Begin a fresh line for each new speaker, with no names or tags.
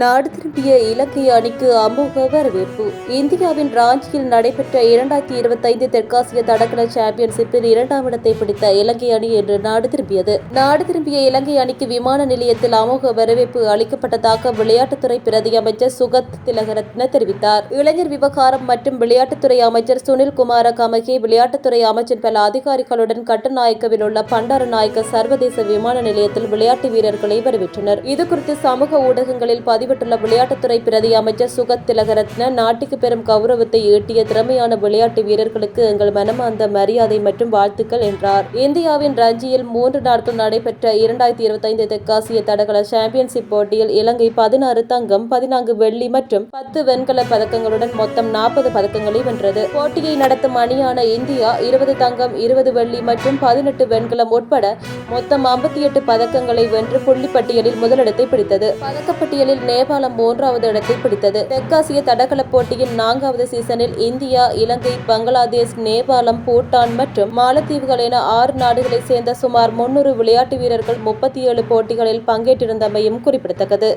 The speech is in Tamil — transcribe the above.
நாடு திரும்பிய இலங்கை அணிக்கு அமோக வரவேற்பு. இந்தியாவின் ராஞ்சியில் நடைபெற்ற இரண்டாயிரத்தி இருபத்தைந்து தெற்காசிய தடகள சாம்பியன்ஷிப்பில் இரண்டாம் இடத்தை பிடித்த இலங்கை அணி இன்று நாடு திரும்பியது. நாடு திரும்பிய இலங்கை அணிக்கு விமான நிலையத்தில் அமோக வரவேற்பு அளிக்கப்பட்டதாக விளையாட்டுத்துறை பிரதி அமைச்சர் சுகத் திலகரத்ன தெரிவித்தார். இளைஞர் விவகாரம் மற்றும் விளையாட்டுத்துறை அமைச்சர் சுனில் குமார கமகே விளையாட்டுத்துறை அமைச்சர் பல அதிகாரிகளுடன் கட்டுநாயக்கவில் உள்ள பண்டாரநாயக்க சர்வதேச விமான நிலையத்தில் விளையாட்டு வீரர்களை வரவேற்றனர். இதுகுறித்து சமூக ஊடகங்களில் பதிவிட்டுள்ள விளையாட்டுத்துறை பிரதி அமைச்சர் சுகத் திலகரத்ன நாட்டுக்கு பெரும் கௌரவத்தை ஈட்டிய திறமையான விளையாட்டு வீரர்களுக்கு எங்கள் மனமார்ந்த மரியாதை மற்றும் வாழ்த்துக்கள் என்றார். இந்தியாவின் ரஞ்சியில் மூன்று நாட்கள் நடைபெற்ற இரண்டாயிரத்தி இருபத்தைந்து தெற்காசிய தடகள சாம்பியன்ஷிப் போட்டியில் இலங்கை பதினாறு தங்கம் பதினான்கு வெள்ளி மற்றும் பத்து வெண்கல பதக்கங்களுடன் மொத்தம் நாற்பது பதக்கங்களை வென்றது. போட்டியை நடத்தும் அணியான இந்தியா இருபது தங்கம் இருபது வெள்ளி மற்றும் பதினெட்டு வெண்கலம் உட்பட மொத்தம் ஐம்பத்தி எட்டு பதக்கங்களை வென்று புள்ளிப்பட்டியலில் முதலிடத்தை பிடித்தது. பதக்கப்பட்டியலில் நேபாளம் மூன்றாவது இடத்தை பிடித்தது. தெற்காசிய தடகள போட்டியின் நான்காவது சீசனில் இந்தியா இலங்கை பங்களாதேஷ் நேபாளம் பூட்டான் மற்றும் மாலத்தீவுகள் என ஆறு நாடுகளைச் சேர்ந்த சுமார் முன்னூறு விளையாட்டு வீரர்கள் முப்பத்தி ஏழு போட்டிகளில் பங்கேற்றிருந்தமையும் குறிப்பிடத்தக்கது.